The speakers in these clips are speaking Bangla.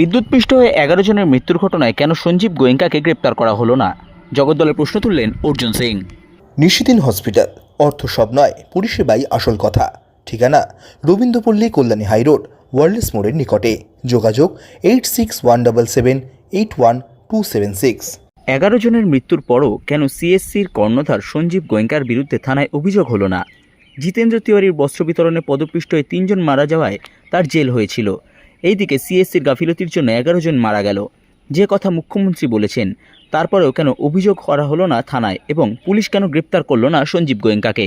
বিদ্যুৎপৃষ্ট হয়ে এগারো জনের মৃত্যুর ঘটনায় কেন সঞ্জীব গোয়েঙ্কাকে গ্রেপ্তার করা হলো না? জগদ্দলের প্রশ্ন তুললেন অর্জুন সিং। নিশিদিন হসপিটাল অর্থ সব নয় পরিষেবাই আসল কথা। ঠিকানা রবীন্দ্রপল্লী কল্যাণী হাইরোড ওয়ার্ল্ডস মোড়ের নিকটে। যোগাযোগ eight six one double seven eight one two seven six. এগারো জনের মৃত্যুর পরও কেন সিএসসির কর্ণধার সঞ্জীব গোয়েঙ্কার বিরুদ্ধে থানায় অভিযোগ হলো না? জিতেন্দ্র তিওয়ারির বস্ত্র বিতরণে পদপিষ্ট হয়ে তিনজন মারা যাওয়ায় তার জেল হয়েছিল। এইদিকে সিএসসির গাফিলতির জন্য এগারো জন মারা গেল। যে কথা মুখ্যমন্ত্রী বলেছেন, তারপরেও কেন অভিযোগ করা হলো না থানায় এবং পুলিশ কেন গ্রেপ্তার করল না সঞ্জীব গোয়েঙ্কাকে?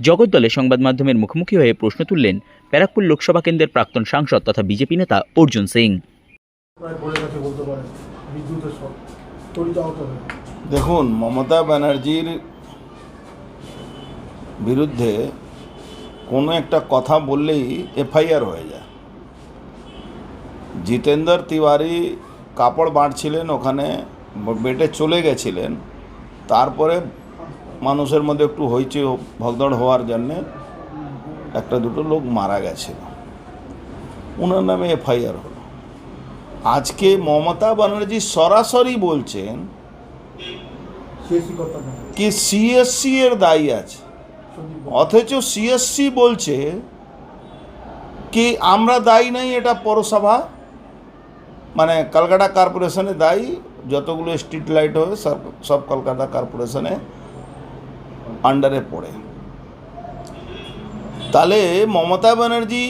জগদ্দলে সংবাদ মাধ্যমের মুখোমুখি হয়ে প্রশ্ন তুললেন ব্যারাকপুর লোকসভা কেন্দ্রের প্রাক্তন সাংসদ তথা বিজেপি নেতা অর্জুন সিং। দেখুন, মমতা ব্যানার্জির বিরুদ্ধে কোনো একটা কথা বললেই এফআইআর হয়ে যায়। জিতেন্দ্র তিওয়ারি কাপড় বাঁটছিলেন ওখানে, বেটে চলে গেছিলেন। তারপরে মানুষের মধ্যে একটু হইচে ভগদড় হওয়ার জন্যে একটা দুটো লোক মারা গেছিল। ওনার নামে এফআইআর হলো। আজকে মমতা ব্যানার্জি সরাসরি বলছেন কি সিএসসি এর দায়ী আছে। অথচ সিএসসি বলছে কি আমরা দায়ী নাই এটা পৌরসভা? মানে কলকাতা কর্পোরেশনে দায়ী, যতগুলো স্ট্রিট লাইট হবে, সব সব কলকাতা কর্পোরেশনে আন্ডারে পড়ে। তাহলে মমতা ব্যানার্জি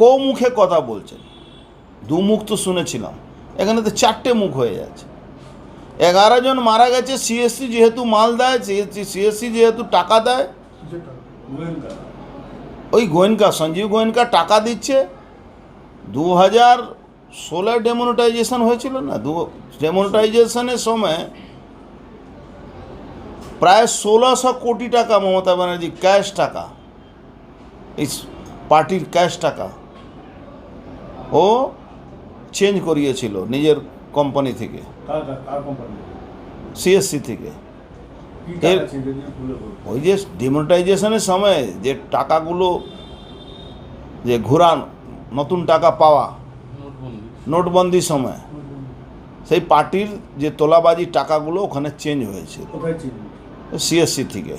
কো মুখে কথা বলছেন? দু মুখ তো শুনেছিলাম। এখানে তো চারটে মুখ হয়ে যাচ্ছে। এগারো জন মারা গেছে সিএসসি যেহেতু মাল দেয় সিএসসি যেহেতু টাকা দেয়, ওই গোয়েনকা সঞ্জীব গোয়েনকা টাকা দিচ্ছে। দু হাজার ষোলো ডেমোনেটাইজেশন হয়েছিল না? দু ডেমোনেটাইজেশনের সময় প্রায় ষোলোশো কোটি টাকা মমতা ব্যানার্জি ক্যাশ টাকা এই পার্টির ক্যাশ টাকা ও চেঞ্জ করিয়েছিল নিজের কোম্পানি থেকে। সিএসসি থেকে। ওই যে ডিমোনেটাইজেশনের সময় যে টাকাগুলো যে ঘোরান নতুন টাকা পাওয়া নোটবন্দির সময়। সেই পার্টির যে তোলাবাজি টাকাগুলো ওখানে চেঞ্জ হয়েছে সিএসসি থেকে।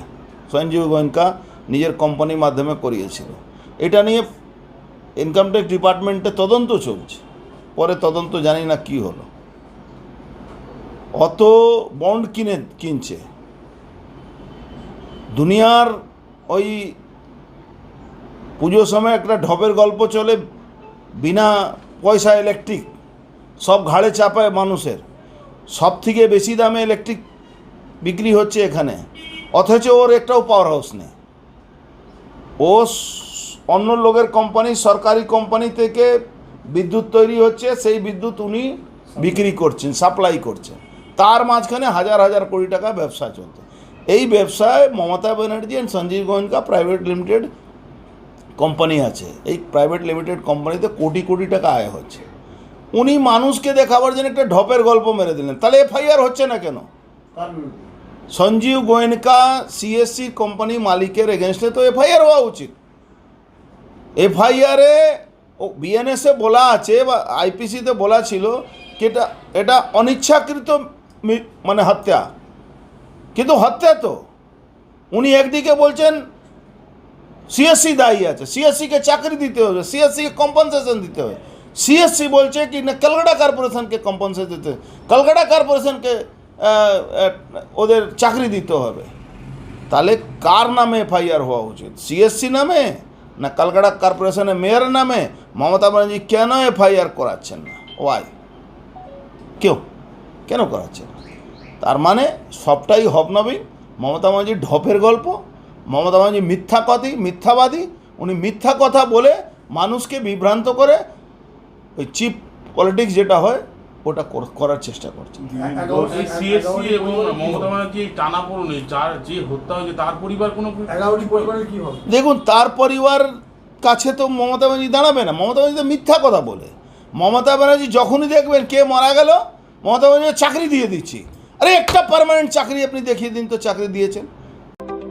সঞ্জীব গোয়েঙ্কা নিজের কোম্পানির মাধ্যমে করিয়েছিল। এটা নিয়ে ইনকাম ট্যাক্স ডিপার্টমেন্টে তদন্ত চলছে। পরে তদন্ত জানি না কি হলো। অত বন্ড কিনে কিনছে। দুনিয়ার ওই পুজোর সময় একটা ঢপের গল্প চলে বিনা পয়সা ইলেকট্রিক সব ঘাড়ে চাপায় মানুষের। সব থেকে বেশি দামে ইলেকট্রিক বিক্রি হচ্ছে এখানে। অথচ ওর একটাও পাওয়ার হাউস নেই। ও অন্য লোকের কোম্পানি সরকারি কোম্পানি থেকে বিদ্যুৎ তৈরি হচ্ছে, সেই বিদ্যুৎ উনি বিক্রি করছেন সাপ্লাই করছেন। তার মাঝখানে হাজার হাজার কোটি টাকা ব্যবসা চলছে। এই ব্যবসায় Mamata Banerjee and Sanjeev Goenka private limited company আছে। এই প্রাইভেট লিমিটেড কোম্পানিতে কোটি কোটি টাকা আয় হচ্ছে। উনি মানুষকে দেখাবার জন্য একটা ঢপের গল্প মেরে দিলেন। তাহলে এফআইআর হচ্ছে না কেন? সঞ্জীব গোয়েনকা সিএসসি কোম্পানি মালিকের এগেনস্টে তো এফআইআর হওয়া উচিত। এফআইআরে ও বিএনএসে বলা আছে বা আইপিসিতে বলা ছিল কি এটা এটা অনিচ্ছাকৃত মানে হত্যা। কিন্তু হত্যা তো। উনি একদিকে বলছেন সিএসসি দায়ী আছে। সিএসসিকে চাকরি দিতে হবে সিএসসিকে কম্পনসেশন দিতে হবে। সিএসসি বলছে কি, না, কলকাতা কর্পোরেশনকে কম্পনসেশন দিতে কলকাতা কর্পোরেশনকে ওদের চাকরি দিতে হবে। তাহলে কার নামে এফআইআর হওয়া উচিত? সিএসসি নামে, না, কলকাতা কর্পোরেশনের মেয়র নামে? মমতা ব্যানার্জি কেন এফআইআর করাচ্ছেন না? ওয়াই কেউ? কেন করাচ্ছেন তার মানে সবটাই হবনবী মমতা ব্যানার্জির ঢপের গল্প। মমতা ব্যানার্জি মিথ্যা কথাই মিথ্যাবাদী উনি মিথ্যা কথা বলে মানুষকে বিভ্রান্ত করে ওই চিপ পলিটিক্স যেটা হয় ওটা করার চেষ্টা করছেন এই সিএসসি এবং মমতা ব্যানার্জি টানা পড়ুন যার যে হত্যা হয়েছে তার পরিবার কোনো কি হবে? দেখুন তার পরিবার কাছে তো মমতা ব্যানার্জি দাঁড়াবে না। মমতা ব্যানার্জি তো মিথ্যা কথা বলে। মমতা ব্যানার্জি যখনই দেখবেন কে মারা গেল মমতা ব্যানার্জি চাকরি দিয়ে দিচ্ছি। আরে একটা পার্মানেন্ট চাকরি আপনি দেখিয়ে দিন তো চাকরি দিয়েছেন।